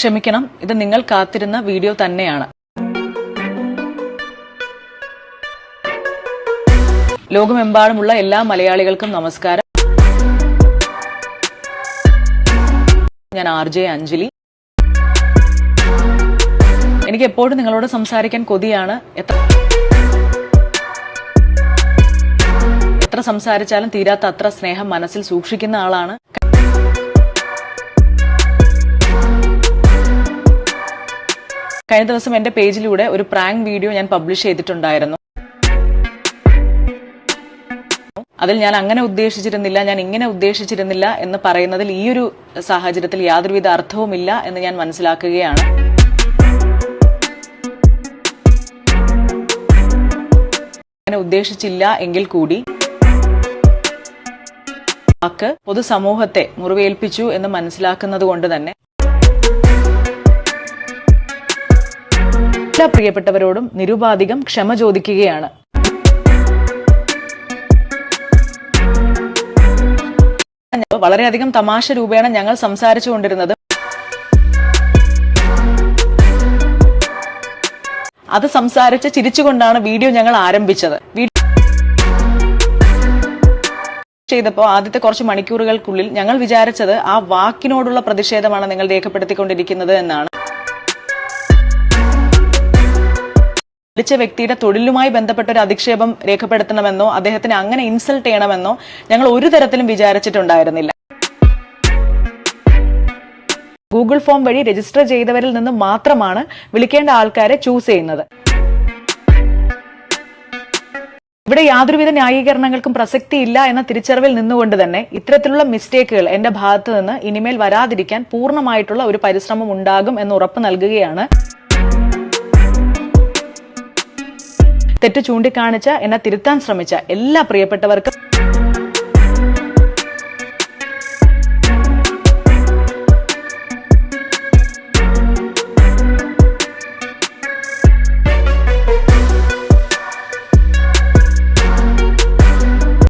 ക്ഷമിക്കണം ഇത് നിങ്ങൾ കാത്തിരുന്ന വീഡിയോ തന്നെയാണ്. ലോകമെമ്പാടുമുള്ള എല്ലാ മലയാളികൾക്കും നമസ്കാരം. ഞാൻ ആർ ജെ അഞ്ജലി. എനിക്ക് എപ്പോഴും നിങ്ങളോട് സംസാരിക്കാൻ കൊതിയാണ്. എത്ര എത്ര സംസാരിച്ചാലും തീരാത്ത അത്ര സ്നേഹം മനസ്സിൽ സൂക്ഷിക്കുന്ന ആളാണ്. കഴിഞ്ഞ ദിവസം എന്റെ പേജിലൂടെ ഒരു പ്രാങ്ക് വീഡിയോ ഞാൻ പബ്ലിഷ് ചെയ്തിട്ടുണ്ടായിരുന്നു. അതിൽ ഞാൻ അങ്ങനെ ഉദ്ദേശിച്ചിരുന്നില്ല ഞാൻ ഇങ്ങനെ ഉദ്ദേശിച്ചിരുന്നില്ല എന്ന് പറയുന്നതിൽ ഈ ഒരു സാഹചര്യത്തിൽ യാതൊരുവിധ അർത്ഥവുമില്ല എന്ന് ഞാൻ മനസ്സിലാക്കുകയാണ്. അങ്ങനെ ഉദ്ദേശിച്ചില്ല എങ്കിൽ കൂടി വാക്ക് പൊതുസമൂഹത്തെ മുറിവേൽപ്പിച്ചു എന്ന് മനസ്സിലാക്കുന്നത് കൊണ്ട് തന്നെ എല്ലാ പ്രിയപ്പെട്ടവരോടും നിരുപാധികം ക്ഷമ ചോദിക്കുകയാണ്. വളരെയധികം തമാശ രൂപേണ ഞങ്ങൾ സംസാരിച്ചുകൊണ്ടിരുന്നത് അത് സംസാരിച്ച് ചിരിച്ചുകൊണ്ടാണ് വീഡിയോ ഞങ്ങൾ ആരംഭിച്ചത്. ചെയ്തപ്പോൾ ആദ്യത്തെ കുറച്ച് മണിക്കൂറുകൾക്കുള്ളിൽ ഞങ്ങൾ വിചാരിച്ചത് ആ വാക്കിനോടുള്ള പ്രതിഷേധമാണ് നിങ്ങൾ രേഖപ്പെടുത്തിക്കൊണ്ടിരിക്കുന്നത് എന്നാണ്. വിളിച്ച വ്യക്തിയുടെ തൊഴിലുമായി ബന്ധപ്പെട്ട ഒരു അധിക്ഷേപം രേഖപ്പെടുത്തണമെന്നോ അദ്ദേഹത്തിന് അങ്ങനെ ഇൻസൾട്ട് ചെയ്യണമെന്നോ ഞങ്ങൾ ഒരു തരത്തിലും വിചാരിച്ചിട്ടുണ്ടായിരുന്നില്ല. ഗൂഗിൾ ഫോം വഴി രജിസ്റ്റർ ചെയ്തവരിൽ നിന്ന് മാത്രമാണ് വിളിക്കേണ്ട ആൾക്കാരെ ചൂസ് ചെയ്യുന്നത്. ഇവിടെ യാതൊരുവിധ ന്യായീകരണങ്ങൾക്കും പ്രസക്തിയില്ല എന്ന തിരിച്ചറിവിൽ നിന്നുകൊണ്ട് തന്നെ ഇത്തരത്തിലുള്ള മിസ്റ്റേക്കുകൾ എന്റെ ഭാഗത്ത് നിന്ന് ഇനിമേൽ വരാതിരിക്കാൻ പൂർണമായിട്ടുള്ള ഒരു പരിശ്രമം ഉണ്ടാകും എന്ന് ഉറപ്പ് നൽകുകയാണ് തെറ്റ് ചൂണ്ടിക്കാണിച്ച എന്നെ തിരുത്താൻ ശ്രമിച്ച എല്ലാ പ്രിയപ്പെട്ടവർക്കും